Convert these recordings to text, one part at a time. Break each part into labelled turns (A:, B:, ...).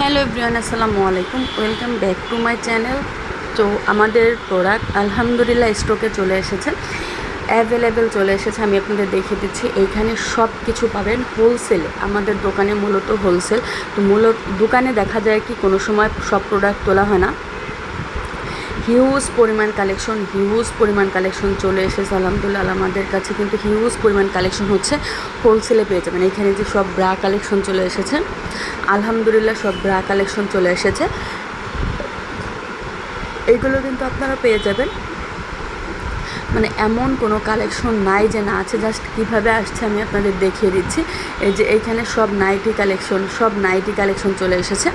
A: Hello everyone, আসসালামু আলাইকুম। Welcome back to my channel. তো আমাদের প্রোডাক্ট আলহামদুলিল্লাহ স্টকে চলে এসেছে। অ্যাভেলেবেল চলে এসেছে, আমি আপনাদের দেখে দিচ্ছি। এইখানে সব কিছু পাবেন হোলসেলে আমাদের দোকানে মূলত হোলসেল তো মূলত দোকানে দেখা যায় কি, কোনো সময় সব প্রোডাক্ট তোলা হয় না। হিউজ পরিমাণ কালেকশন হিউজ পরিমাণ কালেকশন চলে এসেছে, আলহামদুলিল্লাহ, আমাদের কাছে কিন্তু হিউজ পরিমাণ কালেকশন হচ্ছে হোলসেলে পেয়ে যাবেন। এখানে যে সব ব্রা কালেকশন চলে এসেছে, আলহামদুলিল্লাহ সব ব্রা কালেকশন চলে এসেছে। এইগুলো কিন্তু আপনারা পেয়ে যাবেন। মানে এমন কোনো কালেকশন নাই যে না আছে জাস্ট কীভাবে আসছে আমি আপনাদের দেখিয়ে দিচ্ছি। এই যে এইখানে সব নাইটি কালেকশন সব নাইটি কালেকশন চলে এসেছে।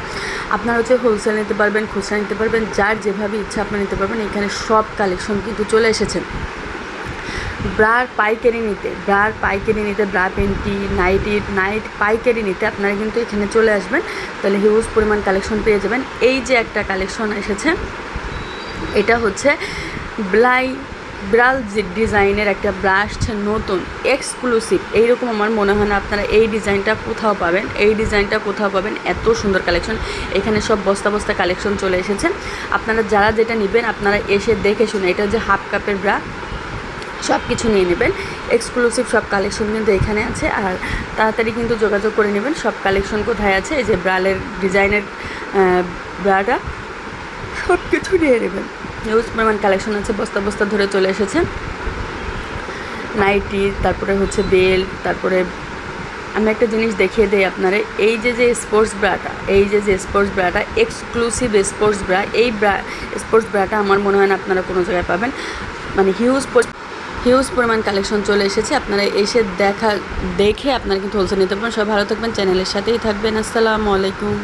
A: আপনারা হচ্ছে হোলসেল নিতে পারবেন, খুচরা নিতে পারবেন, যার যেভাবে ইচ্ছা আপনারা নিতে পারবেন, এখানে সব কালেকশন কিন্তু চলে এসেছে। ব্রার পাইকারি নিতে, ব্রার পাইকারি নিতে, ব্রা পেন্টি নাইটি, নাইট পাইকারি নিতে আপনারা কিন্তু এখানে চলে আসবেন। তাহলে হিউজ পরিমাণ কালেকশন পেয়ে যাবেন। এই যে একটা কালেকশন এসেছে, এটা হচ্ছে ব্লাই ব্রাল ডিজাইনের একটা ব্রাশ নতুন এক্সক্লুসিভ এইরকম আমার মনে হয় না আপনারা এই ডিজাইনটা কোথাও পাবেন। এই ডিজাইনটা কোথাও পাবেন। এত সুন্দর কালেকশন এখানে সব বস্তা বস্তা কালেকশন চলে এসেছে। আপনারা যারা যেটা নেবেন, আপনারা এসে দেখে শুনে, এটা যে হাফ কাপের ব্রা সব কিছু নিয়ে নেবেন। এক্সক্লুসিভ সব কালেকশন কিন্তু এখানে আছে। আর তাড়াতাড়ি কিন্তু যোগাযোগ করে নেবেন। সব কালেকশন কোথায় আছে? এই যে ব্রালের ডিজাইনের ব্রাটা সব কিছু নিয়ে নেবেন। হিউজ পরিমাণ কালেকশন আছে, বস্তা বস্তা ধরে চলে এসেছে। নাইটি তারপরে হচ্ছে বেল্ট তারপরে আমি একটা জিনিস দেখিয়ে দিই আপনারা। এই যে যে স্পোর্টস ব্রাটা এই যে যে স্পোর্টস ব্রাটা এক্সক্লুসিভ স্পোর্টস ব্রা এই ব্রা স্পোর্টস ব্রাটা আমার মনে হয় না আপনারা কোনো জায়গায় পাবেন। মানে হিউজ হিউজ পরিমাণ কালেকশন চলে এসেছে। আপনারা এসে দেখা, দেখে আপনারা কিন্তু হোলসেল নিতে পারবেন। সব ভালো থাকবেন চ্যানেলের সাথেই থাকবেন। আসসালামু আলাইকুম।